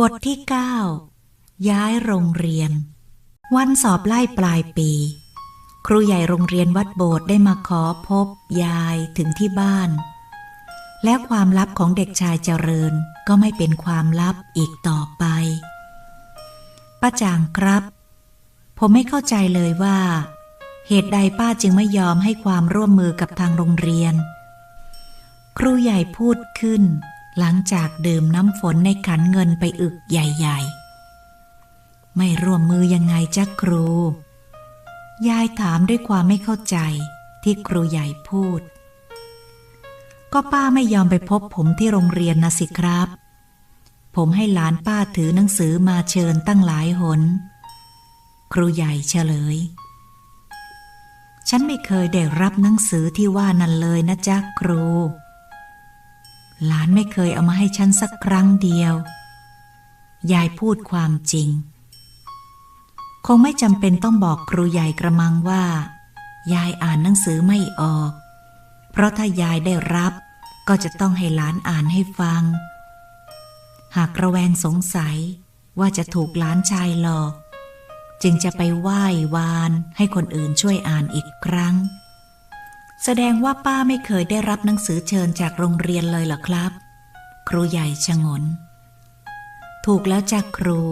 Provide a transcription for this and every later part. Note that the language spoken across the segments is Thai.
บทที่ 9 ย้ายโรงเรียน วันสอบไล่ปลายปี ครูใหญ่โรงเรียนวัดโบสถ์ได้มาขอพบยายถึงที่บ้าน และความลับของเด็กชายเจริญก็ไม่เป็นความลับอีกต่อไป ป้าจางครับ ผมไม่เข้าใจเลยว่า เหตุใดป้าจึงไม่ยอมให้ความร่วมมือกับทางโรงเรียน ครูใหญ่พูดขึ้น หลังจากดื่มน้ำฝนในขันเงินไปอึกใหญ่ๆ ไม่ร่วมมือยังไงจ๊ะครู ยายถามด้วยความไม่เข้าใจที่ครูใหญ่พูด ก็ป้าไม่ยอมไปพบผมที่โรงเรียนนะสิครับ ผมให้หลานป้าถือหนังสือมาเชิญตั้งหลายหน ครูใหญ่เฉลย ฉันไม่เคยได้รับหนังสือที่ว่านั่นเลยนะจ๊ะครู หลานไม่เคยเอามาให้ฉันสักครั้งเดียว ยายพูดความจริง คงไม่จำเป็นต้องบอกครูใหญ่กระมังว่า ยายอ่านหนังสือไม่ออก เพราะถ้ายายได้รับก็จะต้องให้หลานอ่านให้ฟัง หากระแวงสงสัยว่าจะถูกหลานชายหลอก จึงจะไปไหว้วานให้คนอื่นช่วยอ่านอีกครั้ง แสดงว่าป้าไม่เคยได้รับหนังสือเชิญจากโรงเรียนเลยเหรอครับ ครูใหญ่ชงน ถูกแล้วจากครู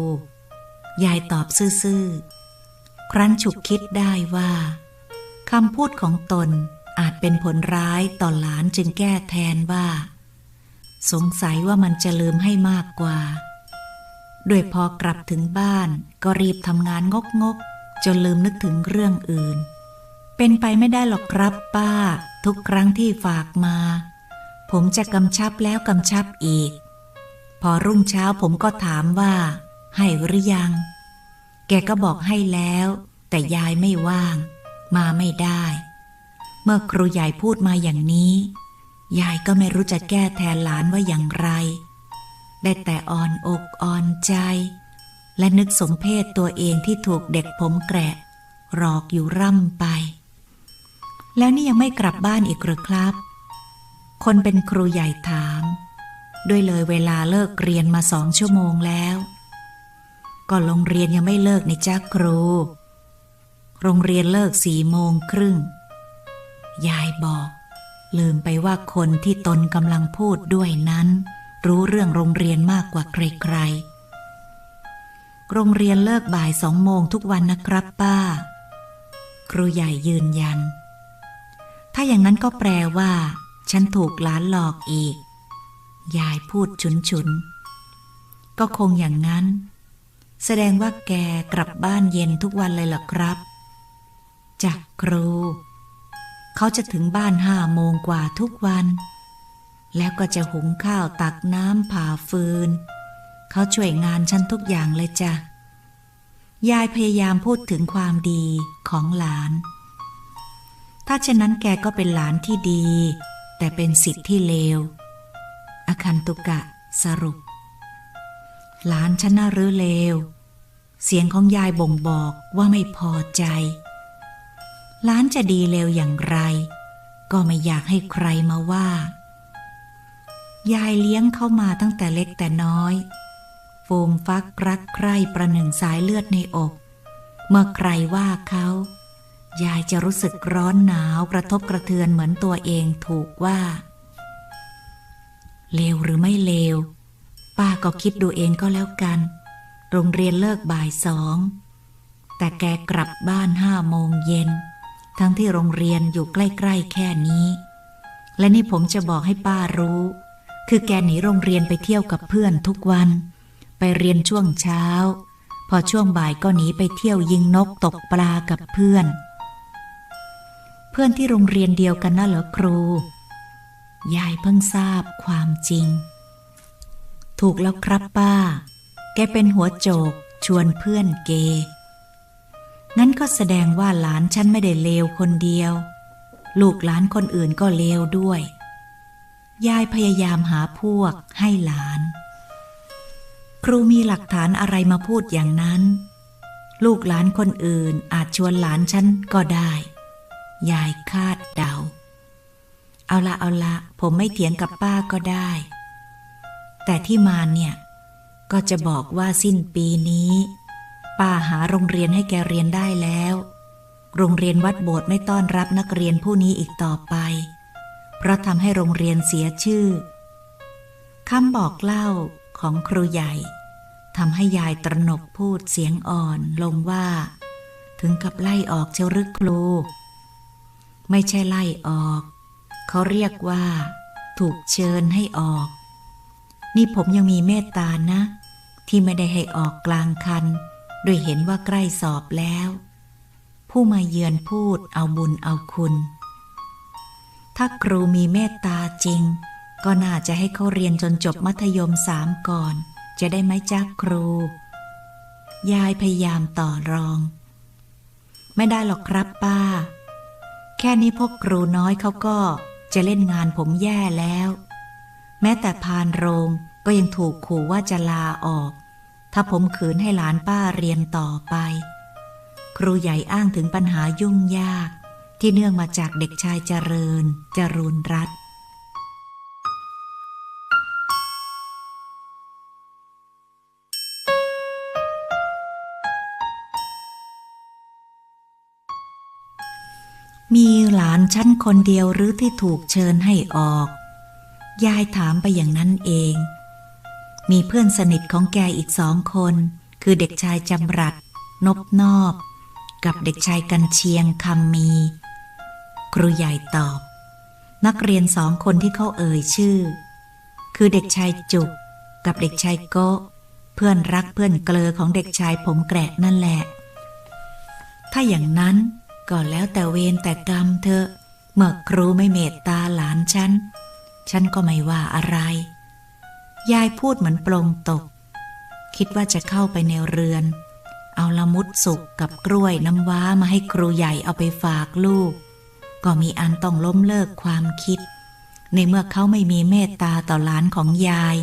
ยายตอบซื่อๆ ครั้นฉุกคิดได้ว่าคำพูดของตนอาจเป็นผลร้ายต่อหลานจึงแก้แทนว่า สงสัยว่ามันจะลืมให้มากกว่า ด้วยพอกลับถึงบ้านก็รีบทำงานงกงกๆจนลืมนึกถึงเรื่องอื่น เป็นไปไม่ได้หรอกครับป้า ทุกครั้งที่ฝากมา ผมจะกำชับแล้วกำชับอีก พอรุ่งเช้าผมก็ถามว่า ให้หรือยัง แกก็บอกให้แล้ว แต่ยายไม่ว่าง มาไม่ได้ เมื่อครูใหญ่พูดมาอย่างนี้ ยายก็ไม่รู้จะแก้แทนหลานว่าอย่างไร ได้แต่อ่อนอกอ่อนใจ และนึกสมเพศตัวเองที่ถูกเด็กผมแกะหลอกอยู่ร่ำไป แล้วนี่ยังไม่กลับบ้านอีกหรือครับ คนเป็นครูใหญ่ถาม ด้วยเลยเวลาเลิกเรียนมาสองชั่วโมงแล้ว ก็โรงเรียนยังไม่เลิกในจ้าครู โรงเรียนเลิกสี่โมงครึ่ง ยายบอก ลืมไปว่าคนที่ตนกำลังพูดด้วยนั้น รู้เรื่องโรงเรียนมากกว่าใครๆ โรงเรียนเลิกบ่ายสองโมงทุกวันนะครับป้า ครูใหญ่ยืนยัน ถ้าอย่างนั้นก็แปลว่า ฉันถูกหลานหลอกอีก ยายพูดฉุนฉุน ก็คงอย่างนั้น แสดงว่าแกกลับบ้านเย็นทุกวันเลยเหรอครับจากครู เขาจะถึงบ้านห้าโมงกว่าทุกวัน แล้วก็จะหุงข้าวตักน้ำผ่าฟืน เขาช่วยงานฉันทุกอย่างเลยจ้ะยายพยายามพูดถึงความดีของหลาน ถ้าเช่นนั้นแกก็เป็นหลานที่ดี แต่เป็นสิทธิ์ที่เลว อคันตุกะสรุป หลานฉันน่ารือเลว เสียงของยายบ่งบอกว่าไม่พอใจ หลานจะดีเลวอย่างไร ก็ไม่อยากให้ใครมาว่า ยายเลี้ยงเข้ามาตั้งแต่เล็กแต่น้อยโฟมฟักรักใคร่ประหนึ่งสายเลือดในอก เมื่อใครว่าเขา ยายจะรู้สึกร้อนหนาวกระทบกระเทือนเหมือนตัวเองถูกว่า เลวหรือไม่เลว ป้าก็คิดดูเองก็แล้วกัน โรงเรียนเลิกบ่ายสอง แต่แกกลับบ้านห้าโมงเย็น ทั้งที่โรงเรียนอยู่ใกล้ๆแค่นี้ และนี่ผมจะบอกให้ป้ารู้ คือแกหนีโรงเรียนไปเที่ยวกับเพื่อนทุกวัน ไปเรียนช่วงเช้า พอช่วงบ่ายก็หนีไปเที่ยวยิงนกตกปลากับเพื่อน เพื่อนที่โรงเรียนเดียวกันน่ะเหรอครู ยายเพิ่งทราบความจริง ถูกแล้วครับป้า แกเป็นหัวโจกชวนเพื่อนเกงั้นก็แสดงว่าหลานฉันไม่ได้เลวคนเดียว ลูกหลานคนอื่นก็เลวด้วย ยายพยายามหาพวกให้หลาน ครูมีหลักฐานอะไรมาพูดอย่างนั้น ลูกหลานคนอื่นอาจชวนหลานฉันก็ได้ ยายคาดเดา เอาละเอาละ ผมไม่เถียงกับป้าก็ได้ แต่ที่มาเนี่ย ก็จะบอกว่าสิ้นปีนี้ ป้าหาโรงเรียนให้แกเรียนได้แล้ว โรงเรียนวัดโบสถ์ไม่ต้อนรับนักเรียนผู้นี้อีกต่อไป เพราะทำให้โรงเรียนเสียชื่อคำบอกเล่าของครูใหญ่ทำให้ยายตระหนกพูดเสียงอ่อนลงว่า ถึงกับไล่ออกเจ้ารึกครู ไม่ใช่ไล่ออก เขาเรียกว่า ถูกเชิญให้ออก นี่ผมยังมีเมตตานะ ที่ไม่ได้ให้ออกกลางคัน โดยเห็นว่าใกล้สอบแล้ว ผู้มาเยือนพูดเอาบุญเอาคุณ ถ้าครูมีเมตตาจริง ก็น่าจะให้เขาเรียนจนจบมัธยมสามก่อน จะได้ไหมจ้าครู ยายพยายามต่อรอง ไม่ได้หรอกครับป้า ค่นี้พวกครูน้อยเขาก็จะเล่นงานผมแย่แล้ว แม้แต่พานโรงก็ยังถูกขู่ว่าจะลาออก ถ้าผมขืนให้หลานป้าเรียนต่อไป ครูใหญ่อ้างถึงปัญหายุ่งยาก ที่เนื่องมาจากเด็กชายเจริญจรูนรัตน์ มีหลานชั้นคนเดียวหรือที่ถูกเชิญให้ออก ยายถามไปอย่างนั้นเอง มีเพื่อนสนิทของแกอีกสองคน คือเด็กชายจำรัด นบนอบ กับเด็กชายกันเชียงคำมี ครูใหญ่ตอบ นักเรียนสองคนที่เขาเอ่ยชื่อ คือเด็กชายจุก กับเด็กชายโกเพื่อนรักเพื่อนเกลอของเด็กชายผมแกระนั่นแหละ ถ้าอย่างนั้น ก็แล้วแต่เวรแต่กรรมเถอเมื่อครูไม่เมตตาหลานฉัน ฉันก็ไม่ว่าอะไร ยายพูดเหมือนปลงตก คิดว่าจะเข้าไปในเรือน เอาละมุดสุกกับกล้วยน้ำว้ามาให้ครูใหญ่เอาไปฝากลูก ก็มีอันต้องล้มเลิกความคิด ในเมื่อเขาไม่มีเมตตาต่อหลานของยาย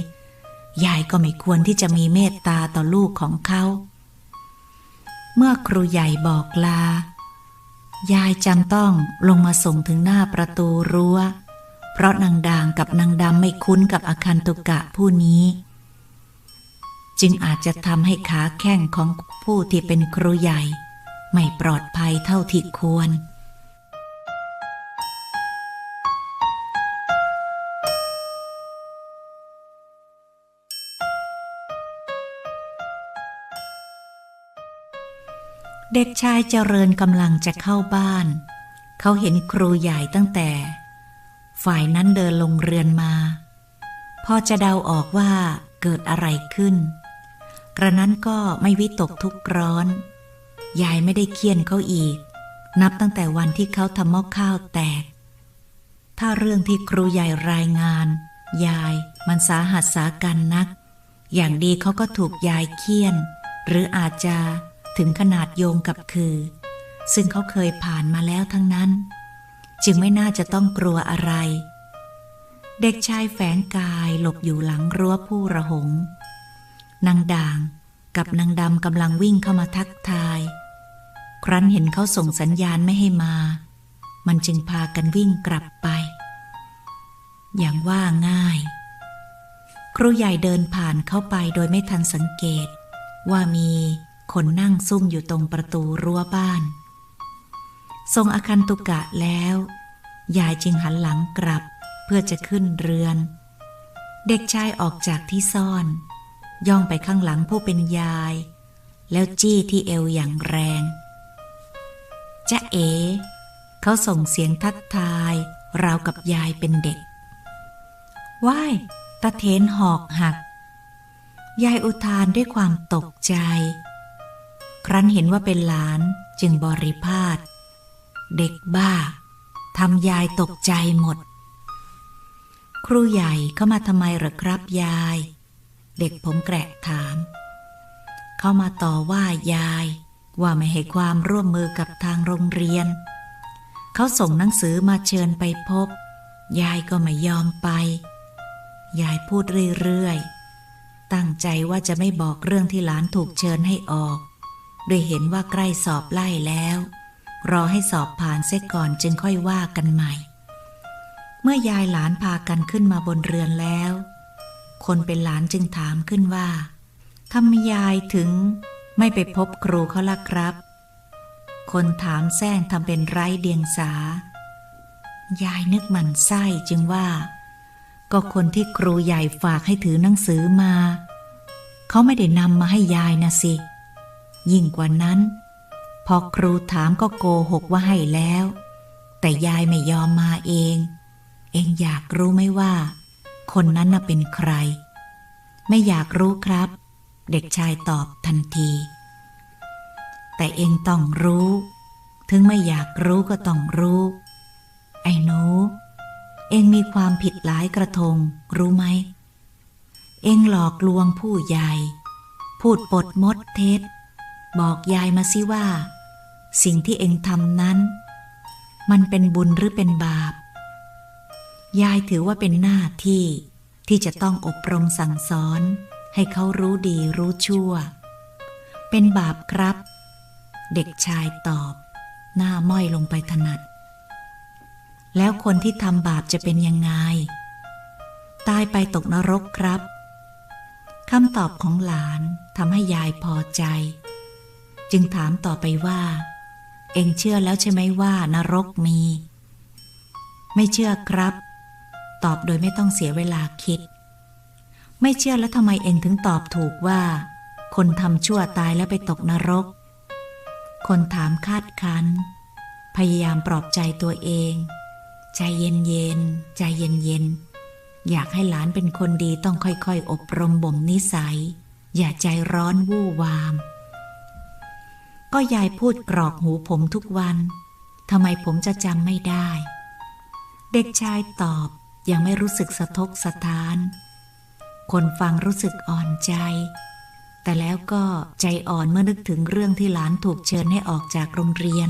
ยายก็ไม่ควรที่จะมีเมตตาต่อลูกของเขา เมื่อครูใหญ่บอกลา ยายจำต้องลงมาส่งถึงหน้าประตูรั้ว เพราะนางดางกับนางดำไม่คุ้นกับอาคันตุกะผู้นี้ จึงอาจจะทำให้ขาแข้งของผู้ที่เป็นครูใหญ่ ไม่ปลอดภัยเท่าที่ควร เด็กชายเจริญกำลังจะเข้าบ้าน เขาเห็นครูใหญ่ตั้งแต่ ฝ่ายนั้นเดินลงเรือนมา พอจะเดาออกว่าเกิดอะไรขึ้น กระนั้นก็ไม่วิตกทุกข์ร้อน ยายไม่ได้เคียนเขาอีก นับตั้งแต่วันที่เขาทำหม้อข้าวแตก ถ้าเรื่องที่ครูใหญ่รายงาน ยายมันสาหัสสากันนัก อย่างดีเขาก็ถูกยายเคี่ยน หรืออาจจะ ถึงขนาดโยงกับคือ ซึ่งเขาเคยผ่านมาแล้วทั้งนั้น จึงไม่น่าจะต้องกลัวอะไร เด็กชายแฝงกายหลบอยู่หลังรั้วผู้ระหง นางด่างกับนางดำกำลังวิ่งเข้ามาทักทาย ครั้นเห็นเขาส่งสัญญาณไม่ให้มา มันจึงพากันวิ่งกลับไป อย่างว่าง่าย ครูใหญ่เดินผ่านเข้าไปโดยไม่ทันสังเกต ว่ามี คนนั่งซุ่มอยู่ตรงประตูรั้วบ้าน ทรงอาคันตุกะแล้ว ยายจึงหันหลังกลับเพื่อจะขึ้นเรือน เด็กชายออกจากที่ซ่อน ย่องไปข้างหลังผู้เป็นยาย แล้วจี้ที่เอวอย่างแรงจะเอ๋เขาส่งเสียงทักทายราวกับยายเป็นเด็กว้ายตาเทนหอกหัก ยายอุทานด้วยความตกใจ ครั้นเห็นว่าเป็นหลานจึงบริพาทเด็กบ้าทำยายตกใจหมด ครูใหญ่เข้ามาทำไมหรอครับยาย เด็กผมแกระถาม เข้ามาต่อว่ายาย ว่าไม่ให้ความร่วมมือกับทางโรงเรียน เขาส่งหนังสือมาเชิญไปพบ ยายก็ไม่ยอมไป ยายพูดเรื่อยๆ ตั้งใจว่าจะไม่บอกเรื่องที่หลานถูกเชิญให้ออก โดยเห็นว่าใกล้สอบไล่แล้ว รอให้สอบผ่านเสียก่อนจึงค่อยว่ากันใหม่ เมื่อยายหลานพากันขึ้นมาบนเรือนแล้ว คนเป็นหลานจึงถามขึ้นว่าทำไมยายถึงไม่ไปพบครูเขาล่ะครับ คนถามแซงทำเป็นไร้เดียงสา ยายนึกหมันไส้จึงว่า ก็คนที่ครูใหญ่ฝากให้ถือหนังสือมา เขาไม่ได้นำมาให้ยายนะสิ ยิ่งกว่านั้น พอครูถามก็โกหกว่าให้แล้ว แต่ยายไม่ยอมมาเอง เองอยากรู้ไหมว่า คนนั้นน่ะเป็นใคร ไม่อยากรู้ครับ เด็กชายตอบทันที แต่เองต้องรู้ ถึงไม่อยากรู้ก็ต้องรู้ ไอ้หนู เองมีความผิดหลายกระทง รู้ไหม เองหลอกลวงผู้ใหญ่พูดปดมดเท็จ บอกยายมาสิว่า สิ่งที่เองทำนั้น มันเป็นบุญหรือเป็นบาป ยายถือว่าเป็นหน้าที่ที่จะต้องอบรมสั่งสอน ให้เขารู้ดีรู้ชั่ว เป็นบาปครับ เด็กชายตอบ หน้าม้อยลงไปถนัด แล้วคนที่ทำบาปจะเป็นยังไง ตายไปตกนรกครับคำตอบของหลานทำให้ยายพอใจ จึงถามต่อไปว่า เองเชื่อแล้วใช่ไหมว่านรกมี ไม่เชื่อครับ ตอบโดยไม่ต้องเสียเวลาคิด ไม่เชื่อแล้วทำไมเองถึงตอบถูกว่า คนทำชั่วตายแล้วไปตกนรก คนถามคาดคันพยายามปลอบใจตัวเอง ใจเย็นเย็นใจเย็นเย็นอยากให้หลานเป็นคนดีต้องค่อยๆ อบรมบ่มนิสัย อย่าใจร้อนวู่วาม ก็ยายพูดกรอกหูผมทุกวันทำไมผมจะจำไม่ได้ เด็กชายตอบยังไม่รู้สึกสะทกสะท้าน คนฟังรู้สึกอ่อนใจ แต่แล้วก็ใจอ่อนเมื่อนึกถึงเรื่องที่หลานถูกเชิญให้ออกจากโรงเรียน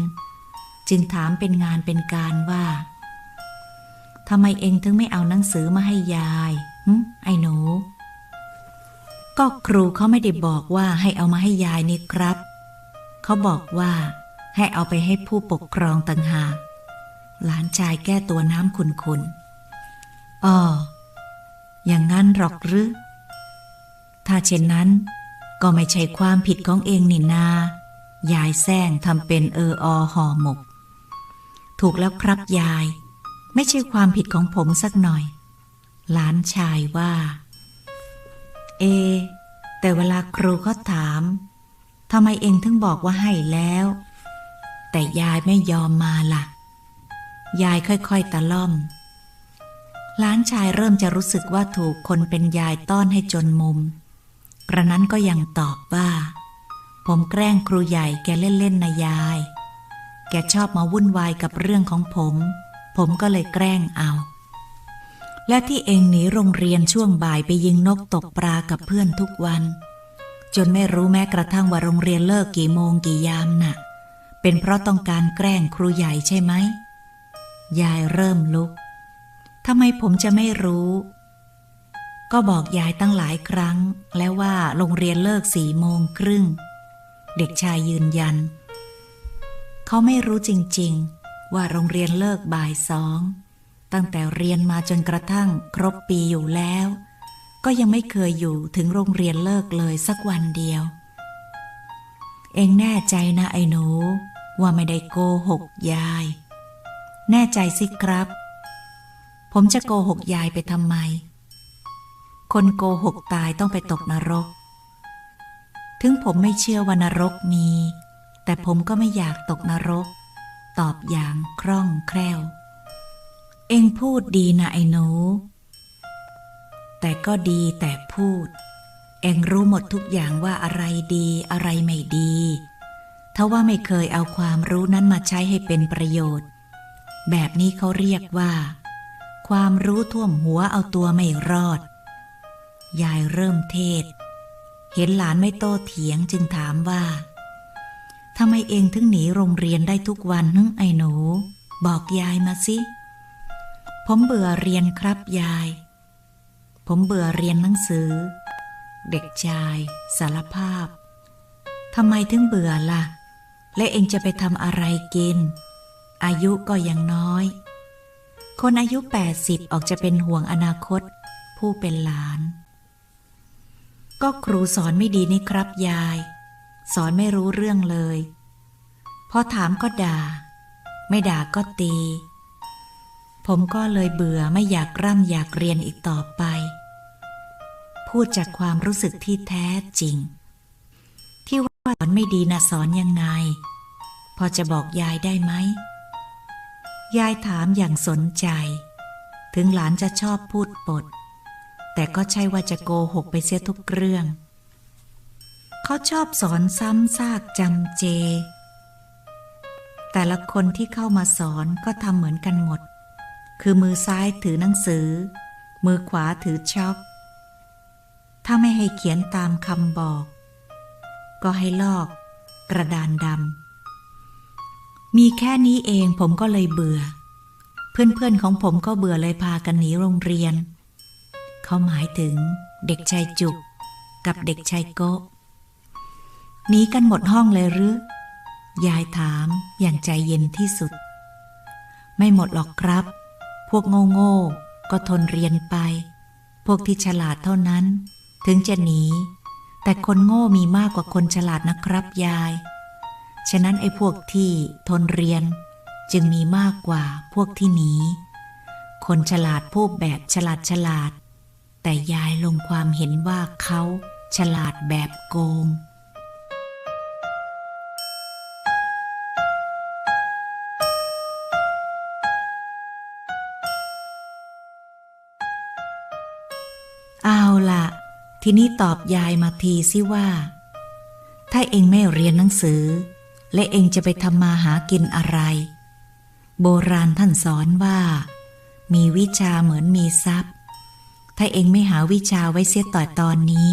จึงถามเป็นงานเป็นการว่าทำไมเองถึงไม่เอาหนังสือมาให้ยายหึไอ้หนู ก็ครูเขาไม่ได้บอกว่าให้เอามาให้ยายนี่ครับ เขาบอกว่าให้เอาไปให้ผู้ปกครองต่างหากหลานชายแก้ตัวน้ำขุนๆอ๋อ อย่างนั้นหรอกหรือ ถ้าเช่นนั้น ก็ไม่ใช่ความผิดของเองนี่นา ยายแซงทำเป็นเอออห่อหมก ถูกแล้วครับยาย ไม่ใช่ความผิดของผมสักหน่อย หลานชายว่า เอ แต่เวลาครูเขาถาม ทำไมเองถึงบอกว่าให้แล้ว แต่ยายไม่ยอมมาล่ะ ยายค่อยๆตะล่อมหลานชายเริ่มจะรู้สึกว่าถูกคนเป็นยายต้อนให้จนมุม กระนั้นก็ยังตอบว่า ผมแกล้งครูใหญ่แกเล่นๆนะยาย แกชอบมาวุ่นวายกับเรื่องของผม ผมก็เลยแกล้งเอา และที่เองหนีโรงเรียนช่วงบ่ายไปยิงนกตกปลากับเพื่อนทุกวัน จนไม่รู้แม้กระทั่งว่าโรงเรียนเลิกกี่โมงกี่ยามน่ะ เป็นเพราะต้องการแกล้งครูใหญ่ใช่ไหม ยายเริ่มลุก ทำไมผมจะไม่รู้ ก็บอกยายตั้งหลายครั้ง แล้วว่าโรงเรียนเลิกสี่โมงครึ่ง เด็กชายยืนยัน เขาไม่รู้จริงๆ ว่าโรงเรียนเลิกบ่ายสอง ตั้งแต่เรียนมาจนกระทั่งครบปีอยู่แล้ว ก็ยังไม่เคยอยู่ถึงโรงเรียนเลิกเลยสักวันเดียว เองแน่ใจนะไอ้หนู ว่าไม่ได้โกหกยาย แน่ใจสิครับ ผมจะโกหกยายไปทำไม คนโกหกตายต้องไปตกนรก ถึงผมไม่เชื่อว่านรกมี แต่ผมก็ไม่อยากตกนรก ตอบอย่างคล่องแคล่ว เองพูดดีนะไอ้หนู แต่ก็ดีแต่พูด เองรู้หมดทุกอย่างว่าอะไรดีอะไรไม่ดีถ้าว่าไม่เคยเอาความรู้นั้นมาใช้ให้เป็นประโยชน์ แบบนี้เขาเรียกว่า ความรู้ท่วมหัวเอาตัวไม่รอด ยายเริ่มเทศ เห็นหลานไม่โตเถียงจึงถามว่าทำไมเองถึงหนีโรงเรียนได้ทุกวันนึงไอ้หนู บอกยายมาสิ ผมเบื่อเรียนครับยาย ผมเบื่อเรียนหนังสือ เด็กชาย สารภาพทำไมถึงเบื่อล่ะ และเองจะไปทำอะไรกิน อายุก็ยังน้อย คนอายุ 80 ออกจะเป็นห่วงอนาคต ผู้เป็นหลาน ก็ครูสอนไม่ดีนี่ครับยาย สอนไม่รู้เรื่องเลย พอถามก็ด่า ไม่ด่าก็ตี ผมก็เลยเบื่อไม่อยากร่ำอยากเรียนอีกต่อไป พูดจากความรู้สึกที่แท้จริง ที่ว่าสอนไม่ดีนะสอนยังไง พอจะบอกยายได้ไหม ยายถามอย่างสนใจ ถึงหลานจะชอบพูดปด แต่ก็ใช่ว่าจะโกหกไปเสียทุกเรื่อง เขาชอบสอนซ้ำซากจำเจ แต่ละคนที่เข้ามาสอนก็ทำเหมือนกันหมด คือมือซ้ายถือหนังสือ มือขวาถือช็อก ถ้าไม่ให้เขียนตามคำบอก ก็ให้ลอก กระดานดำมีแค่นี้เองผมก็เลยเบื่อ เพื่อนๆของผมก็เบื่อเลยพากันหนีโรงเรียน เขาหมายถึงเด็กชายจุก กับเด็กชายโกะหนีกันหมดห้องเลยหรือยายถามอย่างใจเย็นที่สุด ไม่หมดหรอกครับ พวกโง่ๆก็ทนเรียนไป พวกที่ฉลาดเท่านั้น ถึงจะหนี แต่คนโง่มีมากกว่าคนฉลาดนะครับยาย ฉะนั้นไอ้พวกที่ทนเรียน จึงมีมากกว่าพวกที่หนี คนฉลาดพูดแบบฉลาดฉลาด แต่ยายลงความเห็นว่าเขาฉลาดแบบโกง ทีนี้ตอบยายมาทีสิว่า ถ้าเองไม่เรียนหนังสือ และเองจะไปทำมาหากินอะไร โบราณท่านสอนว่า มีวิชาเหมือนมีทรัพย์ ถ้าเองไม่หาวิชาไว้เสียต่อตอนนี้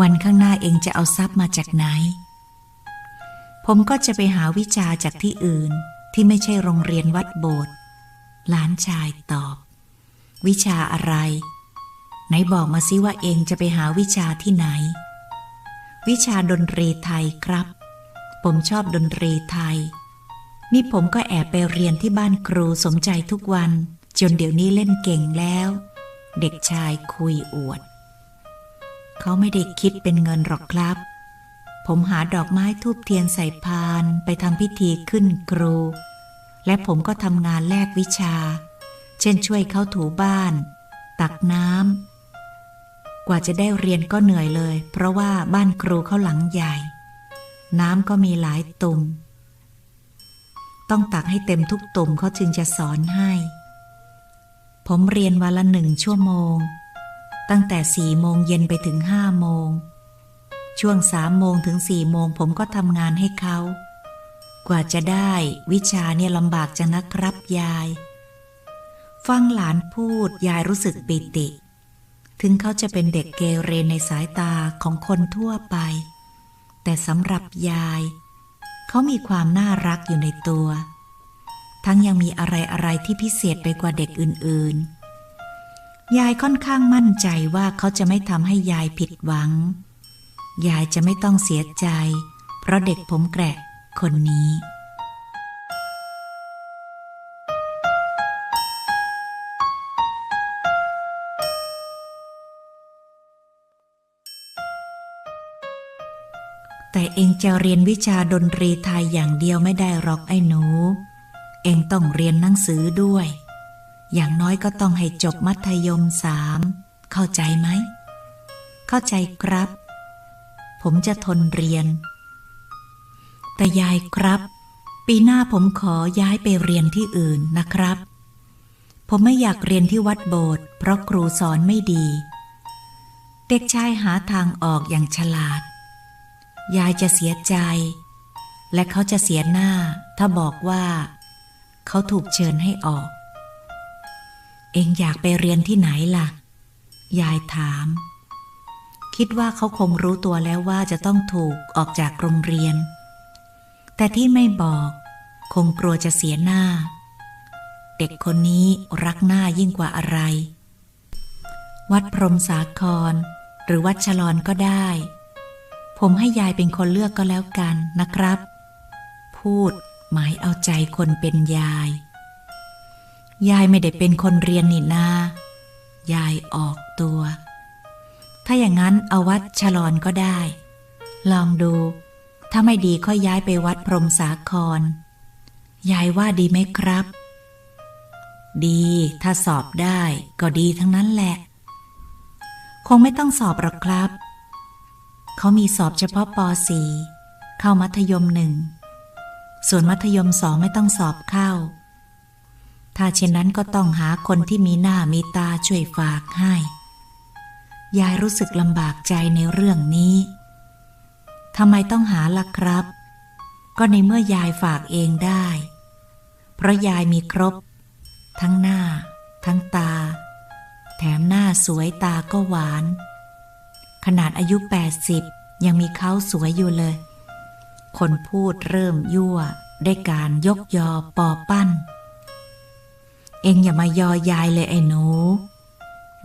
วันข้างหน้าเองจะเอาทรัพย์มาจากไหน ผมก็จะไปหาวิชาจากที่อื่นที่ไม่ใช่โรงเรียนวัดโบสถ์หลานชายตอบ วิชาอะไร ไหนบอกมาซิว่าเองจะไปหาวิชาที่ไหน วิชาดนตรีไทยครับ ผมชอบดนตรีไทย นี่ผมก็แอบไปเรียนที่บ้านครูสมใจทุกวัน จนเดี๋ยวนี้เล่นเก่งแล้ว เด็กชายคุยอวด เขาไม่ได้คิดเป็นเงินหรอกครับ ผมหาดอกไม้ทูบเทียนใส่พานไปทำพิธีขึ้นครู และผมก็ทำงานแลกวิชา เช่นช่วยเขาถูบ้าน ตักน้ำ ว่าจะได้เรียนก็เหนื่อยเลย เพราะว่าบ้านครูเขาหลังใหญ่ น้ำก็มีหลายตุ่ม ต้องตักให้เต็มทุกตุ่มเขาจึงจะสอนให้ ผมเรียนวันละหนึ่งชั่วโมง ตั้งแต่สี่โมงเย็นไปถึงห้าโมง ช่วงสามโมงถึงสี่โมงผมก็ทำงานให้เขา กว่าจะได้วิชาเนี่ยลำบากจังนะครับยาย ฟังหลานพูดยายรู้สึกปิติ ถึงเขาจะเป็นเด็กเกเรในสายตาของคนทั่วไป แต่สำหรับยาย เขามีความน่ารักอยู่ในตัว ทั้งยังมีอะไรอะไรที่พิเศษไปกว่าเด็กอื่นๆ ยายค่อนข้างมั่นใจว่าเขาจะไม่ทำให้ยายผิดหวัง ยายจะไม่ต้องเสียใจ เพราะเด็กผมแกระคนนี้ แต่เองจะเรียนวิชาดนตรีไทยอย่างเดียวไม่ได้หรอกไอ้หนู เองต้องเรียนหนังสือด้วย อย่างน้อยก็ต้องให้จบมัธยมสามเข้าใจไหม เข้าใจครับ ผมจะทนเรียน แต่ยายครับ ปีหน้าผมขอย้ายไปเรียนที่อื่นนะครับ ผมไม่อยากเรียนที่วัดโบสถ์เพราะครูสอนไม่ดี เด็กชายหาทางออกอย่างฉลาด ยายจะเสียใจ และเขาจะเสียหน้า ถ้าบอกว่า เขาถูกเชิญให้ออก เองอยากไปเรียนที่ไหนล่ะ ยายถาม คิดว่าเขาคงรู้ตัวแล้วว่าจะต้องถูกออกจากโรงเรียน แต่ที่ไม่บอก คงกลัวจะเสียหน้า เด็กคนนี้รักหน้ายิ่งกว่าอะไร วัดพรมสาคร หรือวัดฉลอนก็ได้ ผมให้ยายเป็นคนเลือกก็แล้วกันนะครับ พูดหมายเอาใจคนเป็นยาย ยายไม่ได้เป็นคนเรียนนี่นา ยายออกตัว ถ้าอย่างนั้นเอาวัดชะลอนก็ได้ ลองดู ถ้าไม่ดีค่อยย้ายไปวัดพรมสาคร ยายว่าดีไหมครับ ดีถ้าสอบได้ก็ดีทั้งนั้นแหละ คงไม่ต้องสอบหรอกครับ เขามีสอบเฉพาะป .4 เข้ามัธยมหนึ่ง ส่วนมัธยมสองไม่ต้องสอบเข้า ถ้าเช่นนั้นก็ต้องหาคนที่มีหน้ามีตาช่วยฝากให้ ยายรู้สึกลำบากใจในเรื่องนี้ ทำไมต้องหาล่ะครับ ก็ในเมื่อยายฝากเองได้ เพราะยายมีครบ ทั้งหน้า ทั้งตา แถมหน้าสวยตาก็หวาน ขนาดอายุ 80 ยังมีเขาสวยอยู่เลย คนพูดเริ่มยั่วได้การยกยอปอปั้น เองอย่ามายอยายเลยไอ้หนู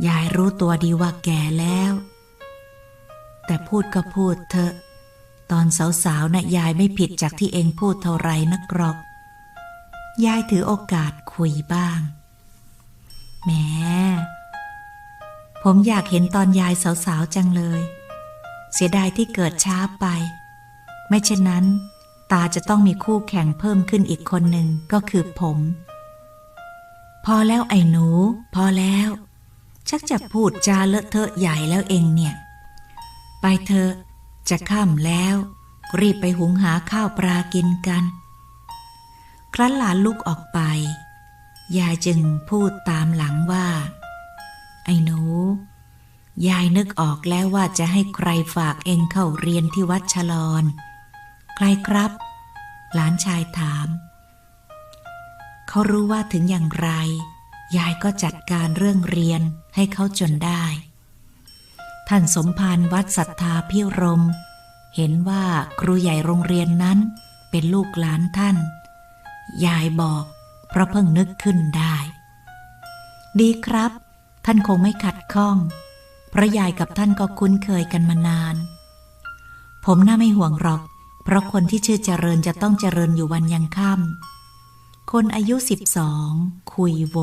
ยายรู้ตัวดีว่าแก่แล้ว แต่พูดก็พูดเถอะ ตอนสาวๆนะ่ะยายไม่ผิดจากที่เองพูดเท่าไรนักหรอก ยายถือโอกาสคุยบ้างแหม ผมอยากเห็นตอนยายสาวๆจังเลย เสียดายที่เกิดช้าไป ไม่เช่นนั้น ตาจะต้องมีคู่แข่งเพิ่มขึ้นอีกคนหนึ่งก็คือผม พอแล้วไอ้หนู พอแล้ว ชักจะพูดจาเลอะเทอะใหญ่แล้วเองเนี่ย ไปเถอะจะค่ำแล้ว รีบไปหุงหาข้าวปลากินกัน ครั้นหลานลุกออกไป ยายจึงพูดตามหลังว่า ไอ้หนู ยายนึกออกแล้วว่าจะให้ใครฝากเองเข้าเรียนที่วัดชลอน ใครครับ หลานชายถาม เขารู้ว่าถึงอย่างไร ยายก็จัดการเรื่องเรียนให้เขาจนได้ ท่านสมภารวัดศรัทธาพิรม เห็นว่าครูใหญ่โรงเรียนนั้นเป็นลูกหลานท่าน ยายบอก เพราะเพิ่งนึกขึ้นได้ ดีครับ ท่านคงไม่ขัดข้อง พระยายกับท่านก็คุ้นเคยกันมานาน ผมน่าไม่ห่วงหรอก เพราะคนที่ชื่อเจริญจะต้องเจริญอยู่วันยังค่ำคนอายุสิบสองคุยโว